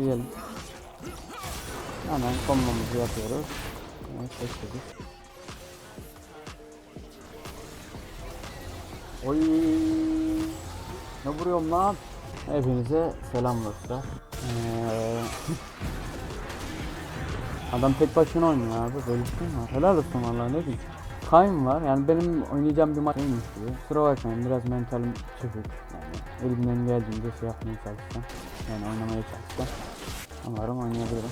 Gidelim. Hemen kombomuzu yapıyoruz. Evet, bekledik. Oy. Ne vuruyorum lan? Hepinize selam dostlar. Ee, Adam tek başına oynuyor abi. Böyle bir şey mi var? Helal olsun vallahi ne diyeyim. Kayn var yani benim oynayacağım bir maç değilmiş gibi. Kusura bakmayın biraz mentalim çökük. Yani elimden geldiğince şey yapmaya çalışacağım. Yani oynamaya çalışacağım. Umarım oynayabilirim.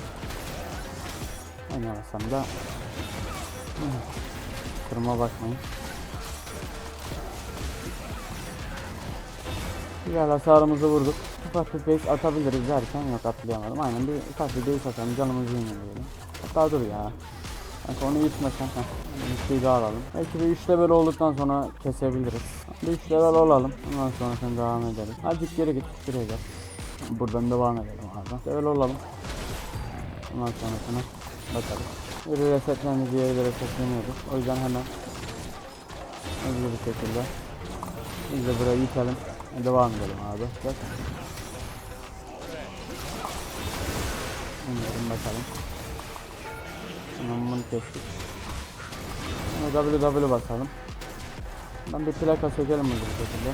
Oynayamazsam da Kırma bakmayın. Güzel hasarımızı vurduk. Ufak bir base atabiliriz derken yok atlayamadım. Aynen bir ufak bir base atalım canımızı yenileyelim. Hatta dur ya. Kanka onu yutmasan şey daha alalım. Belki bir 3 level olduktan sonra kesebiliriz. Bir 3 level olalım. Ondan sonra devam ederiz. Azıcık geri git. Şuraya gel. Buradan devam edelim abi. Level olalım. Ondan sonrasına bakalım. Bir resetlendi diye bir resetleniyoruz. O yüzden hemen hızlı bir şekilde biz de burayı itelim. Devam edelim abi. Bak. Bunların bakalım. Bunu kestik. Şimdi WW basalım. Ben bir plaka sökelim bu şekilde.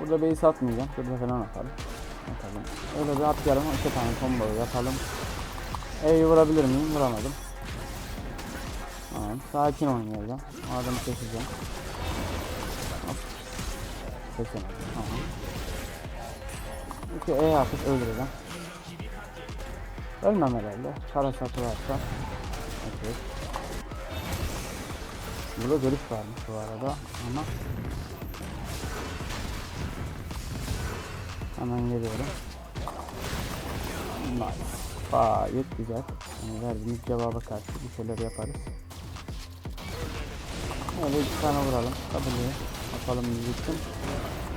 Burada base atmayacağım. Şurada falan atalım. Atalım. Öyle bir atlayalım. İki tane combo yapalım. E'yi vurabilir miyim? Vuramadım. Tamam. Sakin oynayacağım. Adamı keseceğim. Hop. Kesemedim. Tamam. İki E atıp öldüreceğim. Ölmem herhalde. Kara satı varsa. Okey. Burada görüş varmış bu arada ama Hemen geliyorum. Nice. Gayet güzel. Yani verdiğimiz cevaba karşı bir şeyler yaparız. Öyle iki tane vuralım. Yapalım biz için.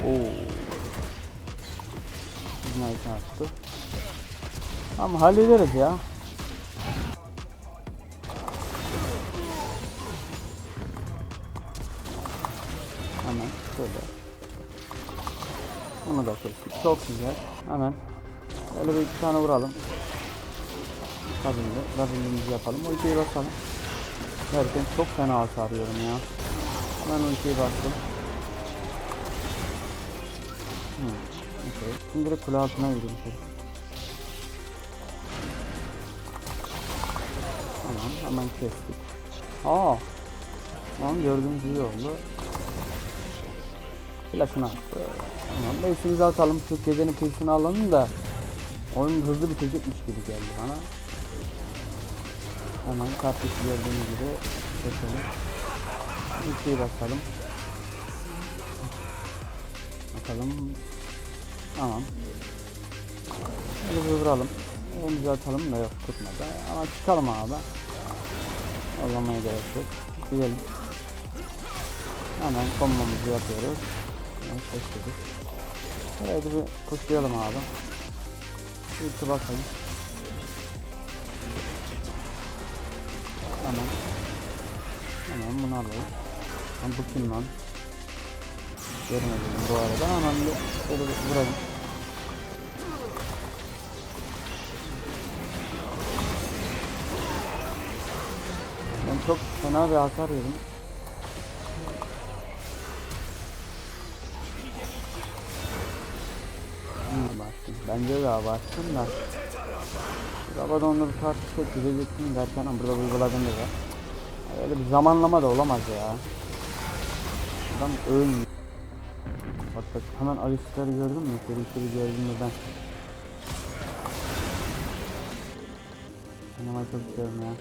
Oo. Ignite attı. Ama hallederiz ya. Hemen şöyle. Bunu da kestik. Çok güzel. Hemen öyle bir iki tane vuralım. Tabii Rabbimizi yapalım. Ultiyi basalım. Derken çok fena hasar ya. Hemen ultiyi bastım. Hmm. Okay. Şimdi direkt kule altına yürüyorum. Tamam hemen kestik. Aa. Tamam gördüğünüz gibi oldu. Flash'ını attı. Tamam base'imizi atalım. Şu gecenin kıyısını alalım da oyun hızlı bitecekmiş gibi geldi bana. Hemen kartuşu gördüğünüz gibi keselim. Bir şey basalım. Bakalım. Tamam. Şöyle vuralım. Elimizi atalım da yok tutmadı. Ama çıkalım abi. Ollamaya gerek yok. Gidelim. Hemen kombomuzu yapıyoruz. Evet, bekledik. Şöyle bir kuşlayalım abi. Bir bakalım. Tamam. Tamam bunu alalım. Lan bu kim lan? Görmedim bu arada. Hemen bir şöyle bir vuralım. Ben çok fena bir hasar yedim. Bence de abarttım da. Arabada onları tartışıp gidecektim derken burada uyguladım da. Öyle bir zamanlama da olamaz ya. Adam ölmüyor. Bak bak hemen Alistar'ı gördün mü? Serişleri gördüm mü ben? Oynamayı çok istiyorum ya.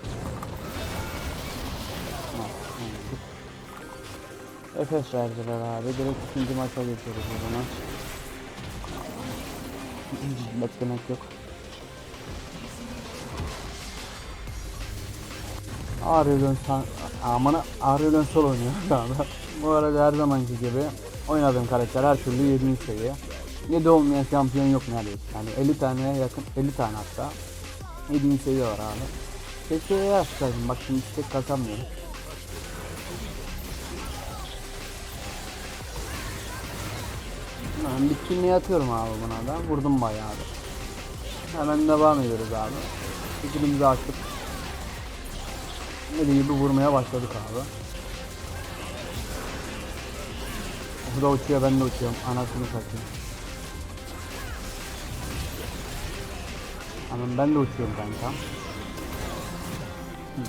Efes verdiler abi. Direkt ikinci maça geçiyoruz o zaman. Beklemek yok. Ağrı'dan san amına Ağrı'dan sol oynuyor şu anda. Bu arada her zamanki gibi oynadığım karakter her türlü 7. seviye. 7 olmayan şampiyon yok neredeyse. Yani 50 taneye yakın 50 tane hatta. 7. seviye var abi. Keşke yapsaydım bak şimdi istek kasamıyorum. Ben bitkinliğe atıyorum abi buna da. Vurdum bayağı da. Hemen devam ediyoruz abi. Skillimizi açtık. Deli gibi vurmaya başladık abi. O da uçuyor ben de uçuyorum. Anasını satayım. Hemen ben de uçuyorum kanka.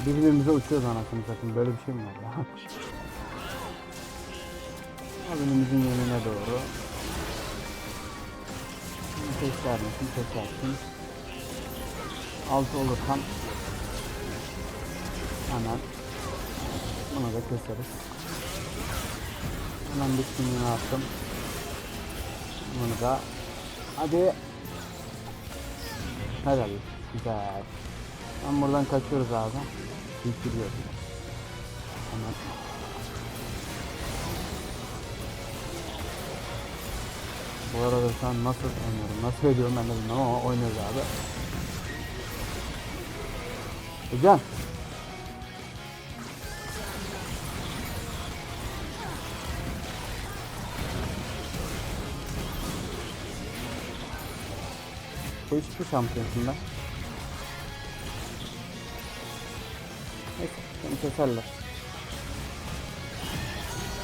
Birbirimize uçuyoruz anasını satayım. Böyle bir şey mi var ya? Abimizin yanına doğru. Şimdi tekrar mısın? Tekrarsin. Altı olursam hemen bunu da keseriz. Hemen bitkinliğini attım. Bunu da hadi Helal. Güzel. Ben buradan kaçıyoruz abi. Bitiriyoruz. Hemen. Bu arada şu an nasıl oynuyorum, nasıl ediyorum ben de bilmiyorum ama oynuyoruz abi. Hocam. Değişik bir şampiyonsun ben. Neyse, seni keserler.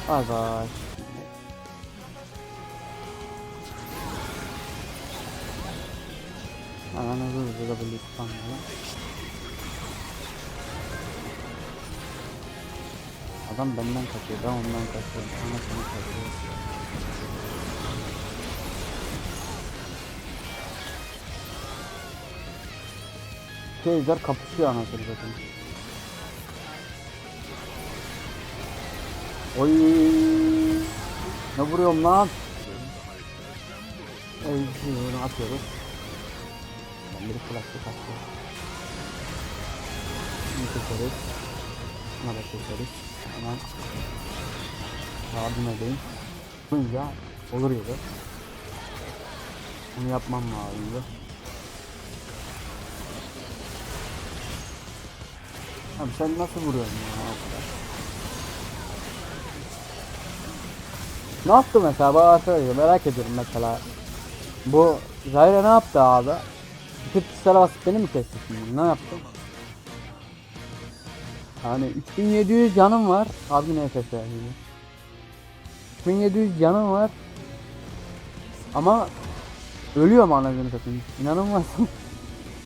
Bay bay. Hemen hızlı böyle spamlayalım. Adam benden kaçıyor, ben ondan kaçıyorum. Anasını kaçıyor. Teyzeler kapışıyor anasını zaten. Oy. Ne vuruyorum lan? Oy, bunu atıyoruz. Ben bir plastik attım. Bunu keseriz. Şuna da keseriz. Hemen yardım edeyim. Bunca olur gibi. Bunu yapmam lazımdı. Abi sen nasıl vuruyorsun ya o kadar? Ne yaptı mesela? Bana söyle merak ediyorum mesela. Bu Zaire ne yaptı abi? Bir kişisel basıp beni mi kesti şimdi? Ne yaptı? Yani 3700 canım var. Abi ne nefes yani. 3700 canım var. Ama ölüyorum anasını satayım. İnanılmaz.